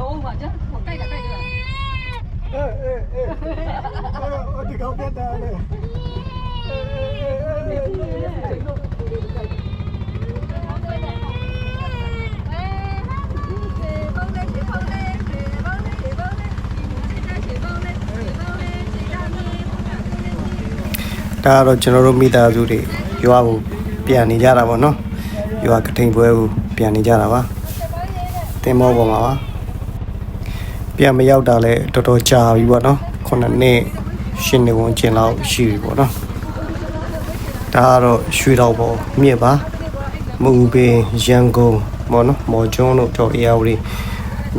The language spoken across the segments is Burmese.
အောင်ပါကြာဟိုကြိုက်တာကြိုက်တာအေးအေးအေးအော်ဒီကောင်တက်တာလေအေးအေးအေးအေးဒါကတော့ကျွန်တော်တို့မိသားစုတွေရွာကိုပြန်နေကြတာပေါ့နော်ရွာကထိန်ပွဲကိုပြန်နေကြတာပါတင်မောပေါ်မှာပါ ပြန်မရောက်တာလဲတော်တော်ကြာပြီပေါ့နော်ခုနှစ်နှစ်ရှင်းနေဝင်ကျင်လောက်ရှိပြီပေါ့နော်ဒါကတော့ရွှေတော်ပေါ်မြစ်ပါမူပင်ရန်ကုန်ပေါ့နော်မော်ကျွန်းတို့တော်အေယာဝတီ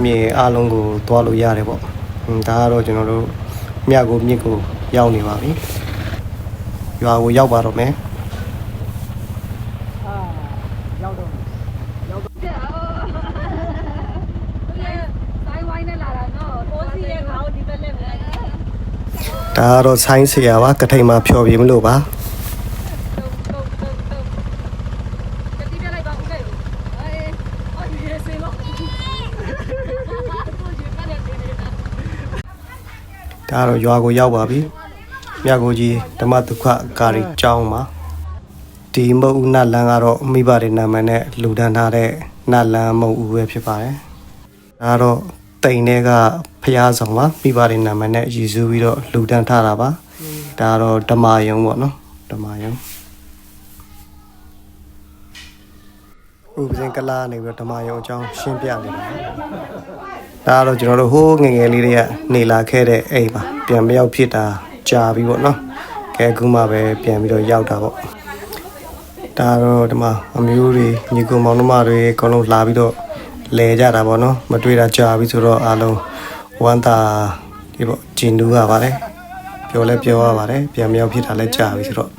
မြေအားလုံးကိုသွားလို့ရတယ်ပေါ့ဟွန်းဒါကတော့ကျွန်တော်တို့မြတ်ကိုမြစ်ကိုရောက်နေပါပြီရွာကိုရောက်ပါတော့မယ် ဆိုင်ဝိုင်းနဲ့လာတာနော်တိုးစီရဲ့ငါတို့ဒီဘက်လက်ပဲ ဒါ ကတော့ဆိုင်းဆရာပါကထိန်မှာဖြော်ပြမလို့ပါတုံတုံတုံတုံကတိပြလိုက်ပါဦးခဲ့အေးအော်ဒီရေစေလို့သူကြီးပါတယ်နေနေတာဒါကတော့ရွာကိုရောက်ပါပြီမြတ်ကိုကြီးဓမ္မဒုက္ခကာရီကျောင်းပါဒီမုတ်ဦးနတ်လန်းကတော့မိဘတွေနာမည်နဲ့လူဒန်းထားတဲ့နတ်လန်းမုတ်ဦးပဲဖြစ်ပါတယ်ဒါကတော့ တိန်တွေကဖျားဆောင်ပါမိဘတွေနာမည်နဲ့ရည်စူးပြီးတော့လူဒန်းထားတာပါဒါကတော့ဓမ္မယုံပေါ့နော်ဓမ္မယုံဥပဇင်ကလာနေပြီးတော့ဓမ္မယုံအကြောင်းရှင်းပြနေတာဒါကတော့ကျွန်တော်တို့ဟိုးငယ်ငယ်လေးတွေကနေလာခဲ့တဲ့အိမ်ပါပြန်မရောက်ဖြစ်တာကြာပြီပေါ့နော်ကဲအခုမှပဲပြန်ပြီးတော့ရောက်တာပေါ့ဒါတော့ဒီမှာအမျိုးတွေညီကောင်မောင်နှမတွေအကုန်လုံးလာပြီးတော့ လဲကြတာပေါ့နော်မတွေ့တာကြာပြီဆိုတော့အားလုံးဝမ်းသာဒီပေါ့ဂျင်နူးရပါတယ်ပြောလဲပြောရပါတယ်ပြန်မရောက်ဖြစ်တာလဲကြာပြီဆိုတော့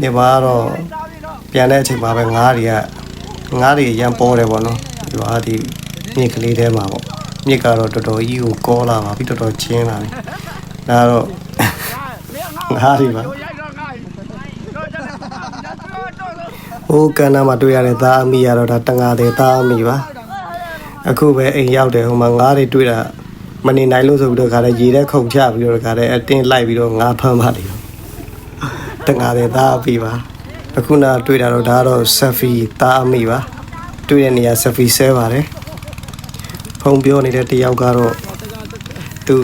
ဒီမှာကတော့ပြန်တဲ့အချိန်မှာပဲငားတွေကငားတွေရမ်းပေါ်တယ်ပေါ့နော်ဒီဟာဒီမြစ်ကလေးထဲမှာပေါ့မြစ်ကတော့တော်တော်ကြီးကိုကောလာပါပြီတော်တော်ချင်းလာတယ်ဒါကတော့ငားတွေပါဟိုကန်နာမှာတွေ့ရတဲ့သားအမိကတော့ဒါတငါတဲ့သားအမိပါ အခုပဲအိမ်ရောက်တယ်ဟိုမှာငားတွေတွေ့တာမနေနိုင်လို့ဆိုပြီးတော့ခါတဲ့ရေထဲခုန်ချပြီးတော့ခါတဲ့အတင်းလိုက်ပြီးတော့ငါးဖမ်းပါလိမ့်မယ်တငါတဲ့သားအမိပါအခုနတွေ့တာတော့ဒါကတော့ဆက်ဖီသားအမိပါတွေ့တဲ့နေရာဆက်ဖီဆဲပါတယ်ဖုံပြောနေတဲ့တယောက်ကတော့သူ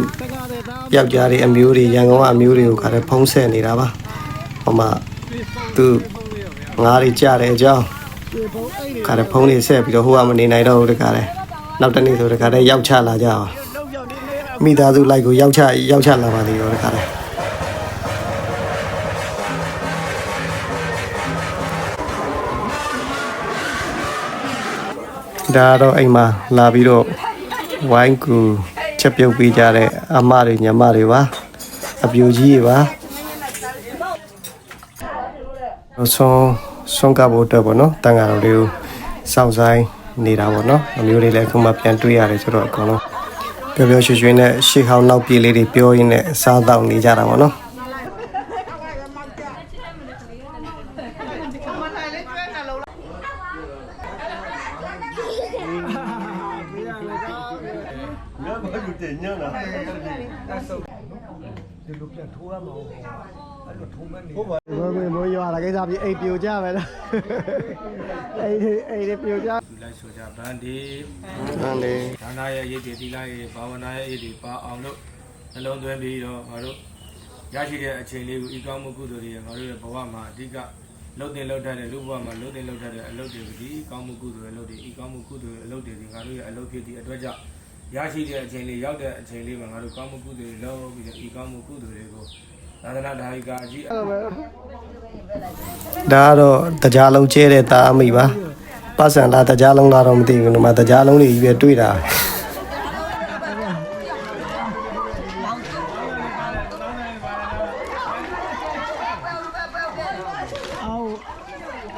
ယောက်ျားတွေအမျိုးတွေရန်ကုန်ကအမျိုးတွေကိုခါတဲ့ဖုံးဆက်နေတာပါဟိုမှာသူငါးတွေကြတဲ့အကြောင်းခါတဲ့ဖုံးတွေဆက်ပြီးတော့ဟိုကမနေနိုင်တော့ဘူးတခါတဲ့ နောက်တစ်နေ့ဆိုတခါတဲ့ရောက်ချလာကြအောင်မိသားစုလိုက်ကိုရောက်ချရောက်ချလာပါလိမ့်တော့တခါတဲ့ဒါတော့အိမ်မှာလာပြီးတော့ဝိုင်းကူချက်ပြုတ်ပေးကြတဲ့အမတွေညီမတွေပါအပြူကြီးတွေပါဆုံးဆုံးကဖို့အတွက်ပေါ့နော်တန်ဃာတော်တွေကိုစောင့်ဆိုင် နေတာပေါ့နော်အမျိုးတွေလည်းအခုမှပြန်တွေ့ရတယ်ဆိုတော့အကုန်လုံးပျော်ပျော်ရွှင်ရွှင်နဲ့ရှေ့ဟောင်းနောက်ပြေးလေးတွေပြောရင်းနဲ့စားတော့နေကြတာပေါ့နော်ဘယ်လိုမျိုးရွာလာကိစ္စပြီးအိမ်ပြိုကြပဲလားအိမ်အိမ်ပြိုကြဒီလိုက် ဆိုကြဗန္ဒီဟန်လေဒါနာရဲ့ရည်တည်သီလရဲ့ဘာဝနာရဲ့ရည်တည်ပါအောင်လို့နှလုံးသွင်းပြီးတော့ငါတို့ရရှိတဲ့အချိန်လေးကိုဤကောင်းမှုကုသိုလ်တွေငါတို့ရဲ့ဘဝမှာအဓိကလှုပ်တင်လှုပ်တတ်တဲ့လူဘဝမှာလှုပ်တင်လှုပ်တတ်တဲ့အလုပ်တွေကိုဒီကောင်းမှုကုသိုလ်ရဲ့အလုပ်တွေဤကောင်းမှုကုသိုလ်ရဲ့အလုပ်တွေဒီငါတို့ရဲ့အလုပ်ဖြစ်သည့်အတွက်ကြောင့်ရရှိတဲ့အချိန်လေးရောက်တဲ့အချိန်လေးမှာငါတို့ကောင်းမှုကုသိုလ်တွေလုပ်ပြီးတော့ဤကောင်းမှုကုသိုလ်တွေကိုသာသနာ့ဓာယိကာအကြီးဒါကတော့တရားလုံးကျဲတဲ့သားအမိပါ ပတ်စံလားတရားလုံးလားတော့မသိဘူးဒီမှာတရားလုံးတွေကြီးပဲတွေ့တာပဲ အောက်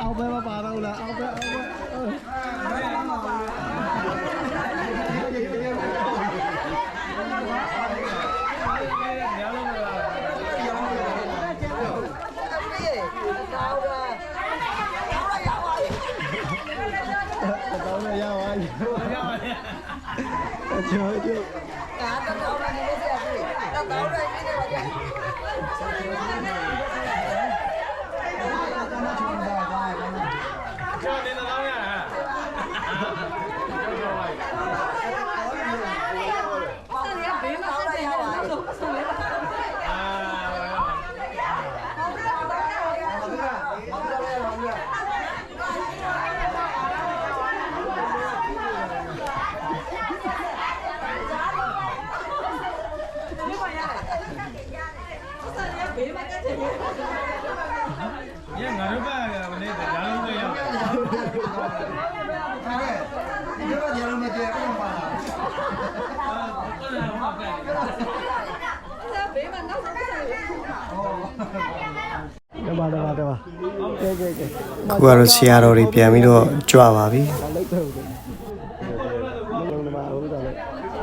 အောက်ပဲမပါတော့လားအောက်ပဲအောက်ပဲတောင်းရရပါ ကျော်ကျော် ကားတော့တော့နေလို့ဆရာပြေတော့တော့တော့နေတယ်ဗျာ ကျော်နေသလားရဟမ် ဆက်ရဘေးမှာဆက်တယ်လို့ဆိုရပါ အာ ဘေးမှာတက်တယ် ညငါတို့ကမနေ့ကကြားလုံးပဲရောက်တယ် ဒီတော့ဒီလိုမတည့်ဘူးမှာ ဆက်ဘေးမှာနောက်ဆက်တယ် တပါတပါတပါကဲကဲကဲခုကတော့ဆရာတော်တွေပြန်ပြီးတော့ကြွပါပြီလိုက်တော့တယ်လုံးလုံးမှာဟိုတော့လေ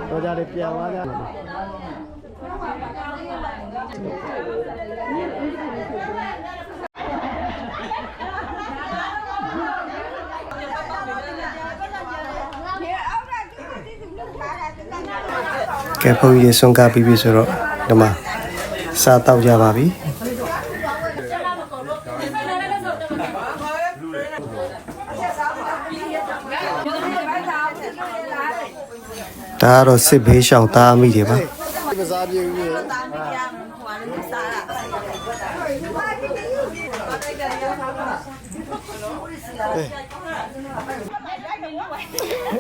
တော့ကြတယ်ပြန်သွားကြတယ်ကဲဘုန်းကြီးတွေဆုံးကပ်ပြီးပြီဆိုတော့ဒီမှာစားတော့ကြပါပြီ ဒါကတော့စစ်ဘေးရှောင်သားမိတွေပါဒီကစားပြေပြီတာမီးရဟိုလည်းစားတာ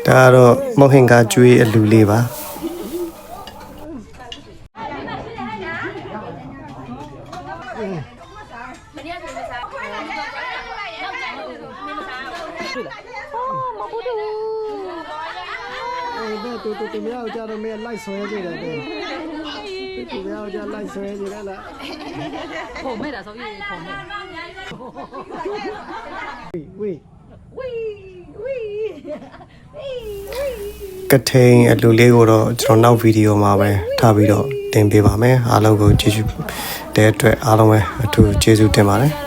ဒါကတော့မုတ်ဟင်ကကျွေးအလူလေးပါအေးတဲ့ တူတူတူမြောက်ကြတော့မင်းလိုက်ဆွဲနေတယ်တဲ့တူမြောက်ကြလိုက်ဆွဲနေတယ်လားပုံမဲ့တာဆိုရင်ပုံမဲ့ဝေးဝီဝီဝီဝီကထိန်အလူလေးကိုတော့ကျွန်တော်နောက်ဗီဒီယိုမှာပဲထားပြီးတော့တင်ပေးပါမယ်အားလုံးကိုကျေးဇူးတဲ့အတွက်အားလုံးပဲအထူးကျေးဇူးတင်ပါတယ်